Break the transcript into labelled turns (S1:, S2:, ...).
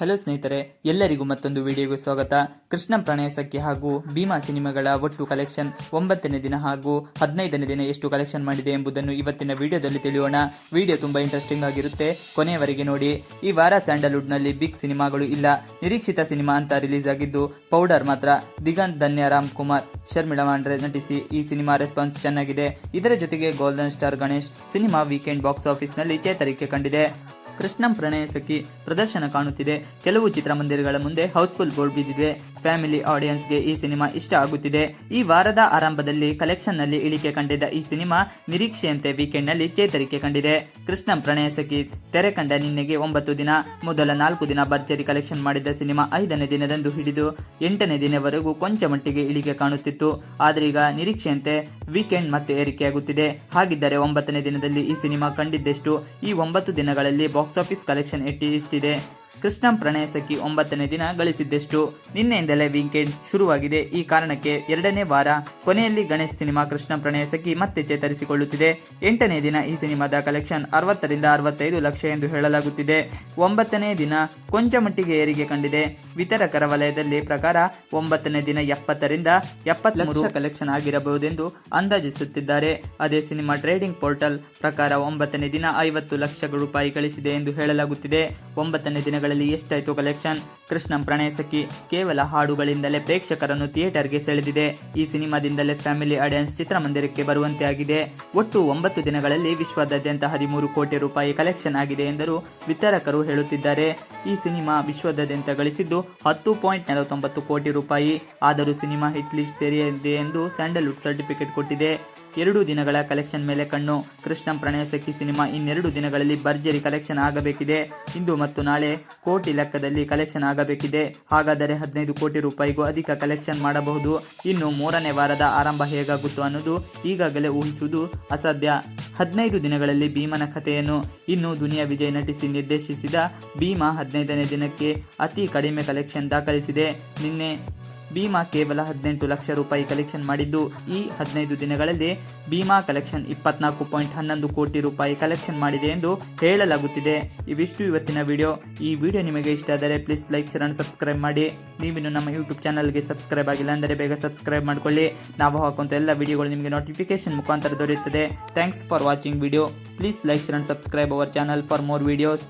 S1: Hello ಸ್ನೇಹಿತರೆ, ಎಲ್ಲರಿಗೂ ಮತ್ತೊಂದು ವಿಡಿಯೋಗೆ ಸ್ವಾಗತ. ಕೃಷ್ಣ ಪ್ರಣಯ ಸಖಿ ಹಾಗೂ ಭೀಮಾ ಸಿನಿಮಾಗಳ ಒಟ್ಟು ಕಲೆಕ್ಷನ್ ಒಂಬತ್ತನೇ ದಿನ ಹಾಗೂ ಹದಿನೈದನೇ ದಿನ ಎಷ್ಟು ಕಲೆಕ್ಷನ್ ಮಾಡಿದೆ ಎಂಬುದನ್ನು ಇವತ್ತಿನ ವಿಡಿಯೋದಲ್ಲಿ ತಿಳಿಯೋಣ. ವಿಡಿಯೋ ತುಂಬಾ ಇಂಟ್ರೆಸ್ಟಿಂಗ್ ಆಗಿರುತ್ತೆ. ಕೊನೆಯವರೆಗೆ ನೋಡಿ. ಈ ವಾರ ಸ್ಯಾಂಡಲ್ವುಡ್ನಲ್ಲಿ ಬಿಗ್ ಸಿನಿಮಾಗಳು ಇಲ್ಲ. ನಿರೀಕ್ಷಿತ ಸಿನಿಮಾ ಅಂತ ರಿಲೀಸ್ ಆಗಿದ್ದು, ಪೌಡರ್ ಮಾತ್ರ. ದಿಗಂತ್, ಧನ್ಯ, ರಾಮ್ ಕುಮಾರ್, ಶರ್ಮಿಳಾ ಮಾಂಡ್ರೆ ನಟಿಸಿ ಈ ಸಿನಿಮಾ ರೆಸ್ಪಾನ್ಸ್ ಚೆನ್ನಾಗಿದೆ. ಇದರ ಜೊತೆಗೆ golden star Ganesh cinema weekend box ಆಫೀಸ್ನಲ್ಲಿ ಚೇತರಿಕೆ ಕಂಡಿದೆ. ಕೃಷ್ಣಂ ಪ್ರಣಯ ಸಖಿ ಪ್ರದರ್ಶನ ಕಾಣುತ್ತಿದೆ. ಕೆಲವು ಚಿತ್ರಮಂದಿರಗಳ ಮುಂದೆ ಹೌಸ್ಫುಲ್ ಬೋರ್ಡ್ ಬಿದ್ದಿದೆ ಫ್ಯಾಮಿಲಿ ಆಡಿಯನ್ಸ್ಗೆ ಈ ಸಿನಿಮಾ ಇಷ್ಟ ಆಗುತ್ತಿದೆ. ಈ ವಾರದ ಆರಂಭದಲ್ಲಿ ಕಲೆಕ್ಷನ್ನಲ್ಲಿ ಇಳಿಕೆ ಕಂಡಿದ್ದ ಈ ಸಿನಿಮಾ ನಿರೀಕ್ಷೆಯಂತೆ ವೀಕೆಂಡ್ನಲ್ಲಿ ಚೇತರಿಕೆ ಕಂಡಿದೆ. ಕೃಷ್ಣಂ ಪ್ರಣಯ ಸಖಿ ತೆರೆ ಕಂಡ ನಿನ್ನೆಗೆ ಒಂಬತ್ತು ದಿನ. ಮೊದಲ ನಾಲ್ಕು ದಿನ ಭರ್ಜರಿ ಕಲೆಕ್ಷನ್ ಮಾಡಿದ್ದ ಸಿನಿಮಾ ಐದನೇ ದಿನದಂದು ಹಿಡಿದು ಎಂಟನೇ ದಿನವರೆಗೂ ಕೊಂಚ ಮಟ್ಟಿಗೆ ಇಳಿಕೆ ಕಾಣುತ್ತಿತ್ತು. ಆದರೆ ಈಗ ನಿರೀಕ್ಷೆಯಂತೆ ವೀಕೆಂಡ್ ಮತ್ತೆ ಏರಿಕೆಯಾಗುತ್ತಿದೆ. ಹಾಗಿದ್ದರೆ ಒಂಬತ್ತನೇ ದಿನದಲ್ಲಿ ಈ ಸಿನಿಮಾ ಕಂಡಿದ್ದೆಷ್ಟು? ಈ ಒಂಬತ್ತು ದಿನಗಳಲ್ಲಿ ಬಾಕ್ಸ್ ಆಫೀಸ್ ಕಲೆಕ್ಷನ್ ಎಟ್ಟಿ ಎಷ್ಟಿದೆ ಕೃಷ್ಣಂ ಪ್ರಣಯ ಸಖಿ ಒಂಬತ್ತನೇ ದಿನ ಗಳಿಸಿದ್ದೆಷ್ಟು? ನಿನ್ನೆಯಿಂದಲೇ ವೀಕೆಂಡ್ ಶುರುವಾಗಿದೆ. ಈ ಕಾರಣಕ್ಕೆ ಎರಡನೇ ವಾರ ಕೊನೆಯಲ್ಲಿ ಗಣೇಶ್ ಸಿನಿಮಾ ಕೃಷ್ಣ ಪ್ರಣಯ ಸಖಿ ಮತ್ತೆ ಚೇತರಿಸಿಕೊಳ್ಳುತ್ತಿದೆ. ಎಂಟನೇ ದಿನ ಈ ಸಿನಿಮಾದ ಕಲೆಕ್ಷನ್ ಅರವತ್ತರಿಂದ ಅರವತ್ತೈದು ಲಕ್ಷ ಎಂದು ಹೇಳಲಾಗುತ್ತಿದೆ. ಒಂಬತ್ತನೇ ದಿನ ಕೊಂಚ ಮಟ್ಟಿಗೆ ಏರಿಕೆ ಕಂಡಿದೆ. ವಿತರಕರ ವಲಯದಲ್ಲಿ ಪ್ರಕಾರ ಒಂಬತ್ತನೇ ದಿನ ಎಪ್ಪತ್ತರಿಂದ ಎಪ್ಪತ್ತೂರು ಲಕ್ಷ ಕಲೆಕ್ಷನ್ ಆಗಿರಬಹುದೆಂದು ಅಂದಾಜಿಸುತ್ತಿದ್ದಾರೆ. ಅದೇ ಸಿನಿಮಾ ಟ್ರೇಡಿಂಗ್ ಪೋರ್ಟಲ್ ಪ್ರಕಾರ ಒಂಬತ್ತನೇ ದಿನ ಐವತ್ತು ಲಕ್ಷ ರೂಪಾಯಿ ಗಳಿಸಿದೆ ಎಂದು ಹೇಳಲಾಗುತ್ತಿದೆ. ಒಂಬತ್ತನೇ ದಿನಗಳಲ್ಲಿ ಎಷ್ಟಾಯಿತು ಕಲೆಕ್ಷನ್ ಕೃಷ್ಣಂ ಪ್ರಣಯ ಸಖಿ ಕೇವಲ ಹಾಡುಗಳಿಂದಲೇ ಪ್ರೇಕ್ಷಕರನ್ನು ಥಿಯೇಟರ್ಗೆ ಸೆಳೆದಿದೆ. ಈ ಸಿನಿಮಾದಿಂದಲೇ ಫ್ಯಾಮಿಲಿ ಆಡಿಯನ್ಸ್ ಚಿತ್ರಮಂದಿರಕ್ಕೆ ಬರುವಂತೆ ಆಗಿದೆ. ಒಟ್ಟು ಒಂಬತ್ತು ದಿನಗಳಲ್ಲಿ ವಿಶ್ವದಾದ್ಯಂತ ಹದಿಮೂರು ಕೋಟಿ ರೂಪಾಯಿ ಕಲೆಕ್ಷನ್ ಆಗಿದೆ ಎಂದರು ವಿತರಕರು ಹೇಳುತ್ತಿದ್ದಾರೆ. ಈ ಸಿನಿಮಾ ವಿಶ್ವದಾದ್ಯಂತ ಗಳಿಸಿದ್ದು ಹತ್ತು ಪಾಯಿಂಟ್ ನಲವತ್ತೊಂಬತ್ತು ಕೋಟಿ ರೂಪಾಯಿ. ಆದರೂ ಸಿನಿಮಾ ಹಿಟ್ ಲಿಸ್ಟ್ ಸೇರಿದೆ ಎಂದು ಸ್ಯಾಂಡಲ್ವುಡ್ ಸರ್ಟಿಫಿಕೇಟ್ ಕೊಟ್ಟಿದೆ. ಎರಡು ದಿನಗಳ ಕಲೆಕ್ಷನ್ ಮೇಲೆ ಕಣ್ಣು. ಕೃಷ್ಣಂ ಪ್ರಣಯ ಸಖಿ ಸಿನಿಮಾ ಇನ್ನೆರಡು ದಿನಗಳಲ್ಲಿ ಭರ್ಜರಿ ಕಲೆಕ್ಷನ್ ಆಗಬೇಕಿದೆ. ಇಂದು ಮತ್ತು ನಾಳೆ ಕೋಟಿ ಲೆಕ್ಕದಲ್ಲಿ ಕಲೆಕ್ಷನ್ ಆಗಬೇಕಿದೆ. ಹಾಗಾದರೆ ಹದಿನೈದು ಕೋಟಿ ರೂಪಾಯಿಗೂ ಅಧಿಕ ಕಲೆಕ್ಷನ್ ಮಾಡಬಹುದು. ಇನ್ನು ಮೂರನೇ ವಾರದ ಆರಂಭ ಹೇಗಾಗುತ್ತೋ ಅನ್ನೋದು ಈಗಾಗಲೇ ಊಹಿಸುವುದು ಅಸಾಧ್ಯ. ಹದಿನೈದು ದಿನಗಳಲ್ಲಿ ಭೀಮನ ಕಥೆಯನ್ನು ಇನ್ನು ದುನಿಯಾ ವಿಜಯ್ ನಟಿಸಿ ನಿರ್ದೇಶಿಸಿದ ಭೀಮಾ ಹದಿನೈದನೇ ದಿನಕ್ಕೆ ಅತಿ ಕಡಿಮೆ ಕಲೆಕ್ಷನ್ ದಾಖಲಿಸಿದೆ. ನಿನ್ನೆ ಭೀಮಾ ಕೇವಲ ಹದಿನೆಂಟು ಲಕ್ಷ ರೂಪಾಯಿ ಕಲೆಕ್ಷನ್ ಮಾಡಿದ್ದು. ಈ ಹದಿನೈದು ದಿನಗಳಲ್ಲಿ ಭೀಮಾ ಕಲೆಕ್ಷನ್ ಇಪ್ಪತ್ನಾಲ್ಕು ಪಾಯಿಂಟ್ ಹನ್ನೊಂದು ಕೋಟಿ ರೂಪಾಯಿ ಕಲೆಕ್ಷನ್ ಮಾಡಿದೆ ಎಂದು ಹೇಳಲಾಗುತ್ತಿದೆ. ಇವಿಷ್ಟು ಇವತ್ತಿನ ವಿಡಿಯೋ ಈ ವಿಡಿಯೋ ನಿಮಗೆ ಇಷ್ಟ ಆದರೆ please like share and subscribe ಮಾಡಿ. ನೀವಿನ್ನು ನಮ್ಮ ಯೂಟ್ಯೂಬ್ ಚಾನಲ್ಗೆ ಸಬ್ಸ್ಕ್ರೈಬ್ ಆಗಿಲ್ಲ ಅಂದರೆ ಬೇಗ ಸಬ್ಸ್ಕ್ರೈಬ್ ಮಾಡ್ಕೊಳ್ಳಿ. ನಾವು ಹಾಕುವಂಥ ಎಲ್ಲ ವಿಡಿಯೋಗಳು ನಿಮಗೆ ನೋಟಿಫಿಕೇಶನ್ ಮುಖಾಂತರ ದೊರೆಯುತ್ತದೆ. Thanks for watching video please like share and subscribe our channel for more videos